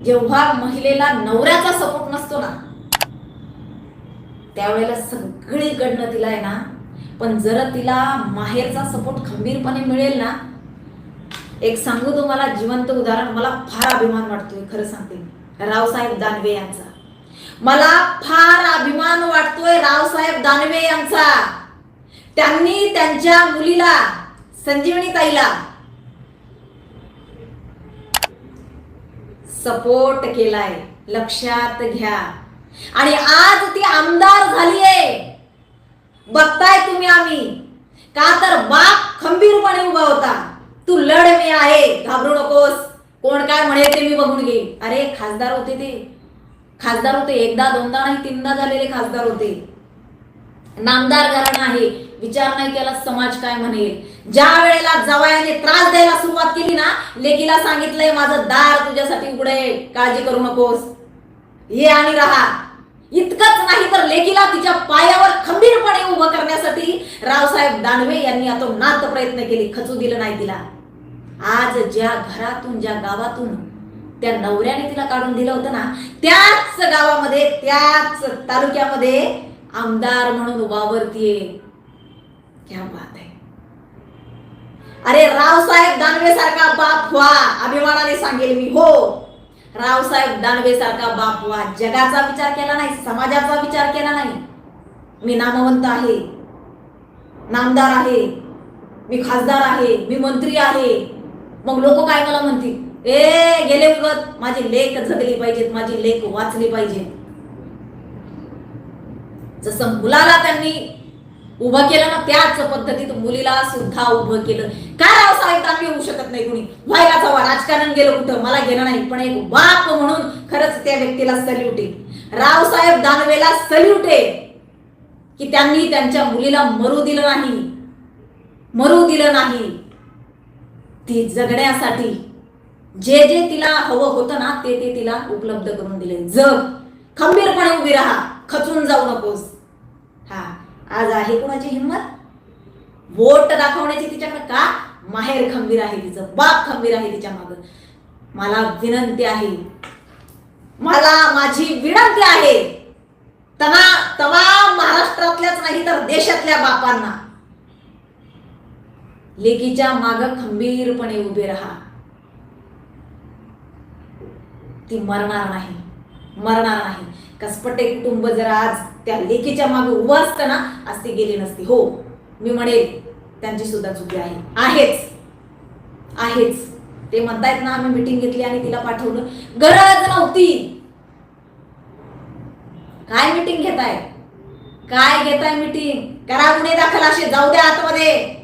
जेव्हा महिलेला नवऱ्याचा सपोर्ट नसतो ना त्यावेळेला सगळीकडनं तिला आहे ना पण जर तिला माहेरचा सपोर्ट खंबीरपणे मिळेल ना एक सांगू तुम्हाला जिवंत उदाहरण मला फार अभिमान वाटतोय खरं सांगते रावसाहेब दानवे यांचा. मला फार अभिमान वाटतोय रावसाहेब दानवे यांचा. त्यांनी त्यांच्या मुलीला संजीवनी ताईला सपोर्ट केलाय. लक्षात घ्या. आणि आज ती आमदार झालीये. बघताय तुम्ही आम्ही. का तर बाप खंबीरपणे उभा होता. तू लढ मी आहे. घाबरू नकोस. कोण काय म्हणे ते मी बघून घेईन. अरे खासदार होते ते. खासदार होते. एकदा दोनदा नाही तीनदा झालेले खासदार होते. नामदार घराणं आहे. विचार नाही केला समाज काय म्हणेल? ज्या वेळेला जवायाने त्रास द्यायला सुरुवात केली ना लेकीला सांगितलंय माझं दार तुझ्यासाठी उघडे काळजी करू नकोस. ये आणि राहा. इतकंच नाही तर लेकीला तिच्या पायावर खंबीरपणे उभं करण्यासाठी रावसाहेब दानवे यांनी नात प्रयत्न केले खचू दिलं नाही तिला. आज ज्या घरातून ज्या गावातून त्या नवऱ्याने तिला काढून दिलं होतं ना त्याच गावामध्ये त्याच तालुक्यामध्ये आमदार म्हणून वावरतीये क्या बात आहे. अरे रावसाहेब दानवे सारखा बाप व्हा अभिमानाने सांगेल मी. हो रावसाहेब दानवे सारखा बाप व्हा. जगाचा विचार केला नाही समाजाचा विचार केला नाही. मी नामवंत आहे. नामदार आहे. मी खासदार आहे. मी मंत्री आहे. मग लोक काय मला म्हणतील? ए गेले उगत माझी लेख जगली पाहिजेत माझी लेख वाचली पाहिजे जसं मुलाला त्यांनी उभं केलं ना त्याच पद्धतीत मुलीला सुद्धा उभं केलं. काय रावसाहेब दानवे होऊ शकत नाही कुणी? व्हायला जावा राजकारण गेलं कुठं? मला गेलं नाही पण एक बाप म्हणून खरंच त्या व्यक्तीला सल्यूट आहे. रावसाहेब दानवेला सल्यूट आहे की त्यांनी त्यांच्या मुलीला मरू दिलं नाही. मरू दिलं नाही. ती जगण्यासाठी जे जे तिला हवं होतं ना ते ते तिला उपलब्ध करून दिले. जग. खंबीरपणे उभी राहा. खचून जाऊ नकोस. आज आहे कोणाची हिंमत? वोट दाखवण्याची तिच्याकडे का? माहेर खंबीर आहे तिचं बाप खंबीर आहे तिच्या माग. मला विनंती आहे. मला माझी विनंती आहे. तना तवा महाराष्ट्रातल्याच नाही तर देशातल्या बापांना. लेकीच्या माग खंबीरपणे उभे राहा. ती मरणार नाही. मरणार नाही. कसपटे कुटुंब जर आज त्या लेखीच्या मागे उभं असतं ना आज ती गेली नसती. हो मी म्हणेल त्यांची सुद्धा चुकी आहे. आहेच. आहेच. ते म्हणतायत ना आम्ही मिटिंग घेतली आणि तिला पाठवलं. गरज नव्हती. काय मिटिंग घेताय? काय घेताय मिटिंग करा गुन्हे दाखल असे. जाऊ द्या आतमध्ये.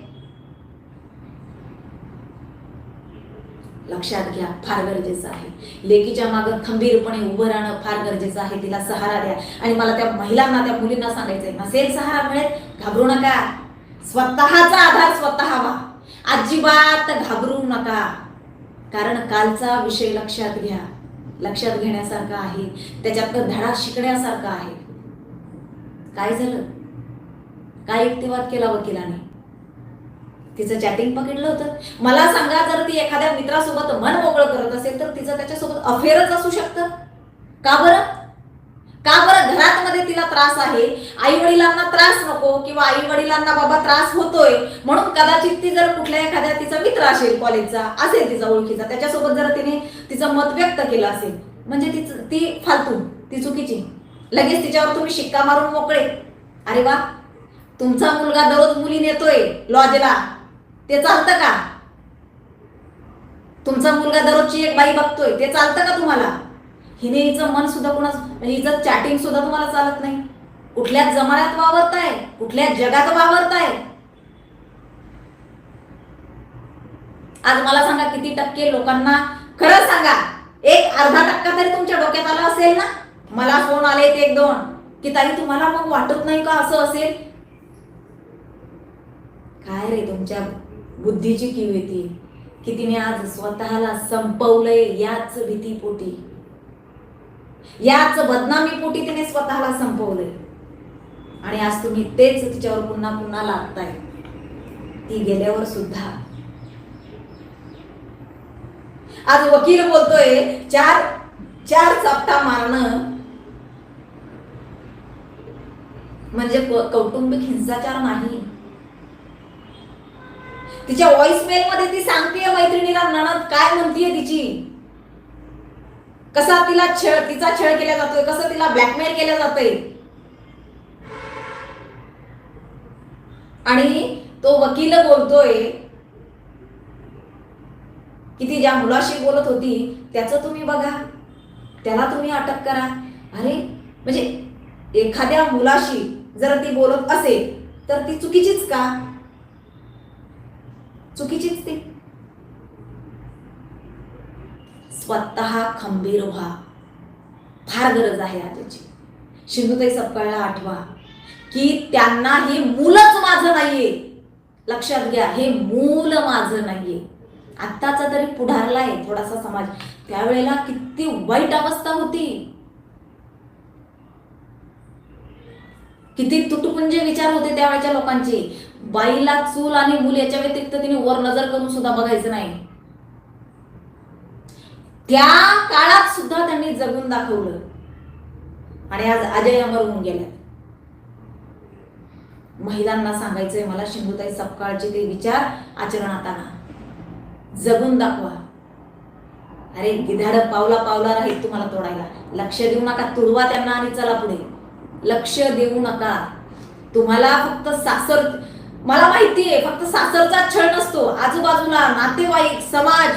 लक्षात घ्या फार गरजेचं आहे. लेकीच्या मागं खंबीरपणे उभं राहणं फार गरजेचं आहे. तिला सहारा द्या. आणि मला त्या महिलांना त्या मुलींना सांगायचंय नसेल सहारा मिळेल घाबरू नका. स्वतःचा आधार स्वतः व्हा अजिबात घाबरू नका. कारण कालचा विषय लक्षात घ्या. लक्षात घेण्यासारखा आहे. त्याच्यातनं धडा शिकण्यासारखा आहे. काय झालं? काय युक्तिवाद केला वकिलाने? तिचं चॅटिंग पकडलं होतं. मला सांगा जर ती एखाद्या मित्रासोबत मन मोकळं करत असेल तर तिचं त्याच्यासोबत अफेअरच असू शकतं. का बरं? का बरं घरात मध्ये तिला त्रास आहे? आई वडिलांना त्रास नको किंवा आई वडिलांना बाबा त्रास होतोय. म्हणून कदाचित ती जर कुठल्या एखाद्या तिचा मित्र असेल कॉलेजचा असेल तिचा ओळखीचा त्याच्यासोबत जर तिने तिचं मत व्यक्त केलं असेल म्हणजे ती ती फालतू ती चुकीची. लगेच तिच्यावर तुम्ही शिक्का मारून मोकळे. अरे वा! तुमचा मुलगा दररोज मुली नेतोय लॉजला ते चालतं का? तुमचा मुलगा दररोजची एक बाई बघतोय ते चालतं का तुम्हाला? हिने हिचं मन सुद्धा कुणा म्हणजे हिचं चॅटिंग सुद्धा तुम्हाला चालत नाही. कुठल्या जमान्यात वावरताय? कुठल्या जगात वावरताय? आज मला सांगा किती टक्के लोकांना खरं सांगा. एक अर्धा टक्का तरी तुमच्या डोक्यात आला असेल ना? मला फोन आले ते एक दोन. की ताई तुम्हाला मग वाटत नाही का असं असेल? काय रे तुमच्या बुद्धीची किव येते की तिने आज स्वतःला संपवलंय याच भीतीपोटी. याच बदनामी पोटी तिने स्वतःला संपवलंय. आणि आज तुम्ही तेच तिच्यावर पुन्हा पुन्हा लागताय ती गेल्यावर सुद्धा. आज वकील बोलतोय चार चार चपटा मारणं म्हणजे कौटुंबिक हिंसाचार नाही. तिच्या व्हॉइसमेल मध्ये ती सांगतेय मैत्रिणीला ननद काय म्हणतीये तिची? कसा तिला छळ तिचा छळ केला जातोय कसं तिला ब्लॅकमेल केलं जातय? आणि तो वकील बोलतोय की ती ज्या मुलाशी बोलत होती त्याचं तुम्ही बघा. त्याला तुम्ही अटक करा. अरे म्हणजे एखाद्या मुलाशी जर ती बोलत असेल तर ती चुकीचीच का? चुकीचीच ती. स्वतः खंबीर व्हा. फार गरज आहे आजची. शिंदुताई सपकाळला आठवा की त्यांना हे मूलच माझं नाहीये. लक्षात घ्या हे मूल माझं नाहीये. आत्ताचा तरी पुढारला आहे थोडासा समाज. त्यावेळेला किती वाईट अवस्था होती. किती तुटपुंजे विचार होते त्यावेळेच्या लोकांचे. बाईला चूल आणि मूल याच्या व्यतिरिक्त तिने वर नजर करून सुद्धा बघायचं नाही. त्या काळात सुद्धा त्यांनी जगून दाखवलं. आणि आज अजय अमर होऊन गेल्या महिलांना सांगायचंय मला शिंदुताई सपकाळचे ते विचार आचरणात आणा जगून दाखवा. अरे गिधाड पावला पावला राहील तुम्हाला तोडायला. लक्ष देऊ नका तुडवा त्यांना आणि चला पुढे. लक्ष देऊ नका. तुम्हाला फक्त सासर मला माहितीये फक्त सासरचा छळ नसतो. आजूबाजूला नातेवाईक समाज.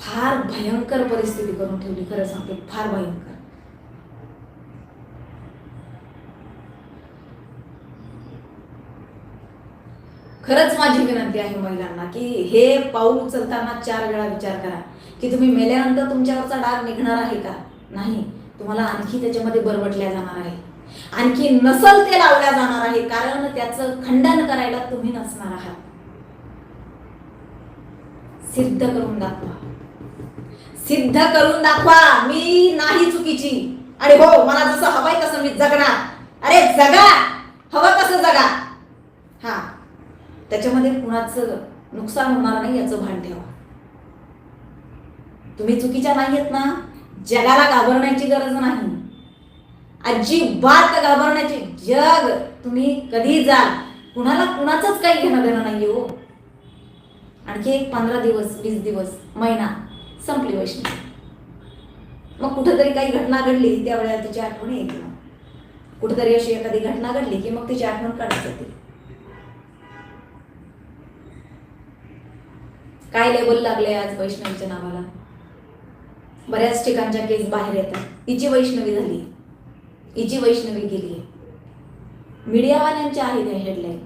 फार भयंकर परिस्थिती करून ठेवली खरं सांगते फार भयंकर. खरंच माझी विनंती आहे महिलांना की हे पाऊल उचलताना चार वेळा विचार करा. की तुम्ही मेल्यानंतर तुमच्यावरचा डाग निघणार आहे का? नाही. तुम्हाला आणखी त्याच्यामध्ये बरबटल्या जाणार आहे. आणखी नसल ते लावल्या जाणार आहे कारण त्याचं खंडन करायला तुम्ही नसणार आहात. सिद्ध करून दाखवा. सिद्ध करून दाखवा मी नाही चुकीची. आणि हो मला जसं हवंय तसं मी जगणार. अरे जगा! हवं तसं जगा. हा. त्याच्यामध्ये कुणाचं नुकसान होणार नाही याचं भान ठेवा. तुम्ही चुकीच्या नाहीयेत ना? जगाला घाबरण्याची गरज नाही. अजिबात घाबरण्याची जग तुम्ही कधी जाल. कुणाला कुणाचंच काही घेणं देणं नाही हो. आणखी एक पंधरा दिवस वीस दिवस महिना संपली वैष्णवी. मग कुठंतरी काही घटना घडली त्यावेळेला तिची आठवण येते मग. कुठेतरी अशी एखादी घटना घडली की मग तिची आठवण काढत जाते. काय लेबल लागले आज वैष्णवीच्या नावाला? बऱ्याच ठिकाणच्या केस बाहेर येतात. तिची वैष्णवी झाली. हिची वैष्णवी गेली मीडियावाल्यांच्या आहेत हेडलाईन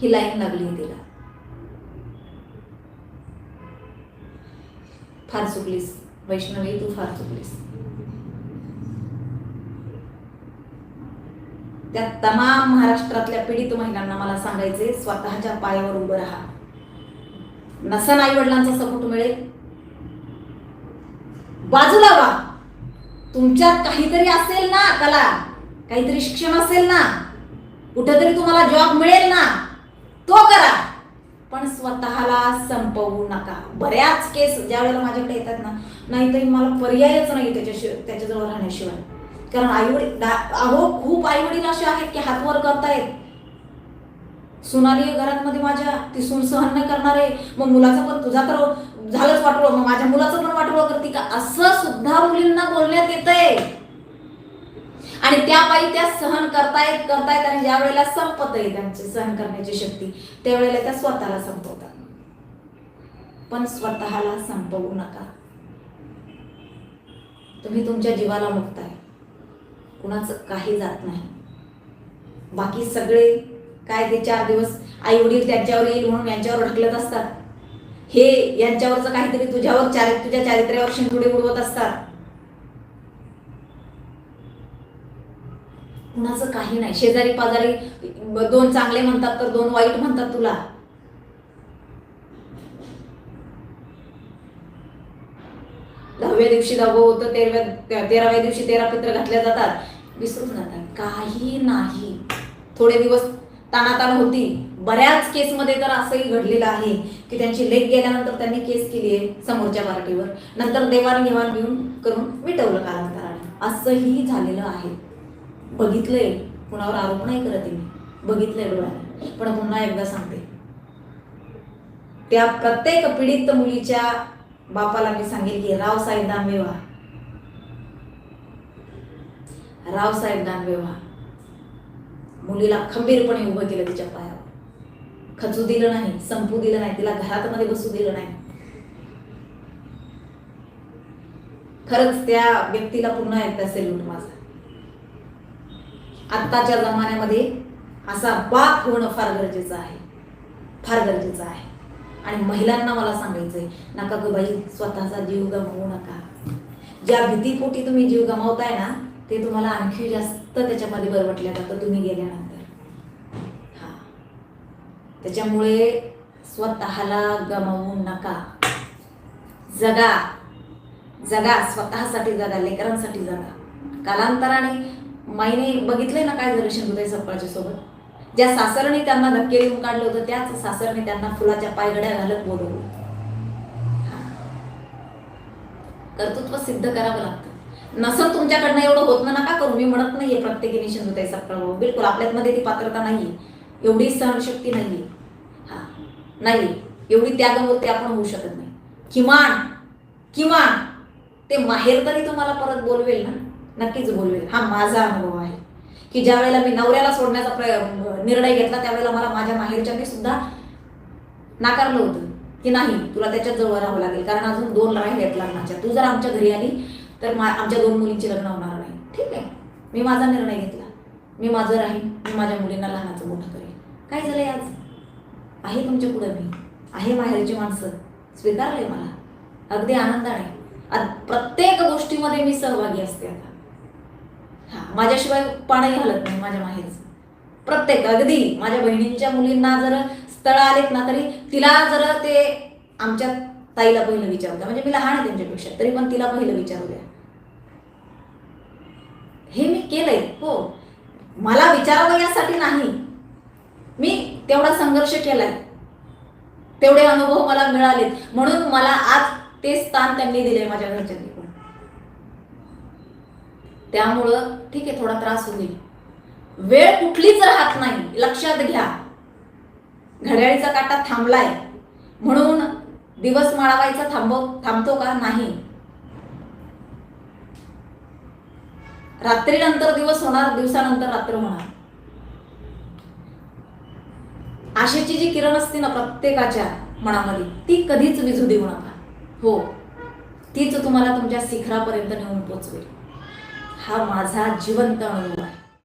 ही लाईन लागली तिला. फार चुकलीस. वैष्णवी तू फार चुकलीस. त्या तमाम महाराष्ट्रातल्या पीडित महिलांना मला सांगायचे स्वतःच्या पायावर उभं राहा. नसन आई वडिलांचा सपोर्ट मिळेल. बाजूला वा. तुमच्यात काहीतरी असेल ना कला काहीतरी शिक्षण असेल ना कुठेतरी तुम्हाला जॉब मिळेल ना तो करा. पण स्वतःला संपवू नका. बऱ्याच केस ज्या वेळेला माझ्याकडे येतात ना नाहीतरी मला पर्यायच नाही त्याच्याशिवाय त्याच्याजवळ राहण्याशिवाय. कारण आईवडील अहो खूप आईवडील असे आहेत की हातवर करतायत. सुनाली घरात मध्ये माझ्या ती सून सहन नाही करणार आहे. मग मुलाचं पण तुझा तर झालंच वाटोळ. मग माझ्या मुलाचं पण वाटोळ करते का? असं सुद्धा मुलींना बोलण्यात येतंय. आणि त्या बाई त्या सहन करतायत करतायत आणि ज्या वेळेला संपत आहे त्यांची सहन करण्याची शक्ती त्यावेळेला त्या स्वतःला संपवतात. पण स्वतःला संपवू नका. तुम्ही तुमच्या जीवाला मुक्ताय. कुणाचं काही जात नाही. बाकी सगळे काय ते चार दिवस आई वडील त्यांच्यावर येईल म्हणून यांच्यावर ढकलत असतात. हे यांच्यावरचं काहीतरी तुझ्यावर चार तुझ्या चारित्र्यावर शिंदुडे उडवत असतात. कुणाचं काही नाही. शेजारी पाजारी दोन चांगले म्हणतात तर दोन वाईट म्हणतात तुला. दहाव्या दिवशी दहावं होतं तेराव्या तेराव्या दिवशी तेरा पित्र घातल्या जातात. विसरून जातात काही नाही. थोडे दिवस ताणाताण होती. बऱ्याच केसमध्ये तर असंही घडलेलं आहे की त्यांची लेख गेल्यानंतर त्यांनी केस केली आहे समोरच्या पार्टीवर नंतर देवाणघेवाण घेऊन करून मिटवलं कालांतराने असंही झालेलं आहे. बघितलंय. कुणावर आरोप नाही करत आहे मी. बघितलंय डोळ्याने पण पुन्हा एकदा सांगते. त्या प्रत्येक पीडित मुलीच्या बापाला मी सांगेल की रावसाहेब दानवे व्हा रावसाहेब दानवे व्हा मुलीला खंबीरपणे उभं केलं तिच्या पायावर. खचू दिलं नाही संपू दिलं नाही तिला घरात मध्ये बसू दिलं नाही. खरंच त्या व्यक्तीला पुन्हा एकदा सेल्यूट माझा. आत्ताच्या जमान्यामध्ये असा बाप होणं फार गरजेचं आहे. फार गरजेचं आहे. आणि महिलांना मला सांगायचंय नका गो बाई स्वतःचा जीव गमावू नका. ज्या भीतीपोटी तुम्ही जीव गमावताय ना ते तुम्हाला आणखी जास्त त्याच्यामध्ये बरवटल्या जातं तुम्ही गेल्यानंतर. हां. त्याच्यामुळे स्वतःला गमावू नका. जगा. जगा. स्वतःसाठी जगा लेकरांसाठी जगा. कालांतराने माईने बघितलंय ना काय झालं शिंदुताई सप्पाच्या सोबत? ज्या सासरने त्यांना धक्के देऊन काढलं होतं त्याच सासरने त्यांना फुलाच्या पायगड्या घालत बोलवलं. कर्तृत्व सिद्ध करावं लागतं. नसं तुमच्याकडनं एवढं होत ना नका करू. मी म्हणत नाहीये प्रत्येकीने शिंदुताई सप्पा बिलकुल आपल्यामध्ये ती पात्रता नाहीये. एवढी सहनशक्ती नाही हा. नाही. एवढी त्यागमूर्ती आपण होऊ शकत नाही. किमान किमान ते माहेर तरी तुम्हाला परत बोलवेल ना? नक्कीच बोलवेल. हा माझा अनुभव आहे. की ज्या वेळेला मी नवऱ्याला सोडण्याचा प्रय- निर्णय घेतला त्यावेळेला मला माझ्या माहेरच्याने सुद्धा नाकारलं होतं. की नाही तुला त्याच्यात जवळ राहावं लागेल. कारण अजून दोन राहिलेत लग्नाच्या. तू जर आमच्या घरी आली तर मा- आमच्या दोन मुलींची लग्न होणार नाही. ठीक आहे? मी माझा निर्णय घेतला. मी माझं राहीन. मी माझ्या मुलींना लहानाचं मोठं करेन. काय झालंय आज? आहे तुमच्या पुढं मी. आहे माहेरची माणसं. स्वीकारले मला. अगदी आनंदाने. प्रत्येक गोष्टीमध्ये मी सहभागी असते आता. हा माझ्याशिवाय पाणी घालत नाही माझ्या माहेरचं. प्रत्येक अगदी माझ्या बहिणींच्या मुलींना जर स्थळ आलेत ना तरी तिला जर ते आमच्या ताईला पहिलं विचारू द्या म्हणजे मी लहान आहे त्यांच्यापेक्षा तरी पण तिला पहिलं विचारू द्या हे मी केलंय हो. मला विचारावं यासाठी नाही. मी तेवढा संघर्ष केलाय. तेवढे अनुभव मला मिळालेत. म्हणून मला आज ते स्थान त्यांनी दिले माझ्या घरच्यांनी पण. त्यामुळं ठीक आहे थोडा त्रास होईल वेळ कुठलीच राहत नाही. लक्षात घ्या. घड्याळीचा काटा थांबलाय. म्हणून दिवस माळावायचा थांबव थांबतो का? नाही. रात्रीनंतर दिवस होणार दिवसानंतर रात्र होणार. आशेची जी किरण असते ना प्रत्येकाच्या मनामध्ये ती कधीच विझू देऊ नका. हो तीच तुम्हाला तुमच्या शिखरापर्यंत नेऊन पोचवेल. हा माझा जिवंत अनुभव आहे.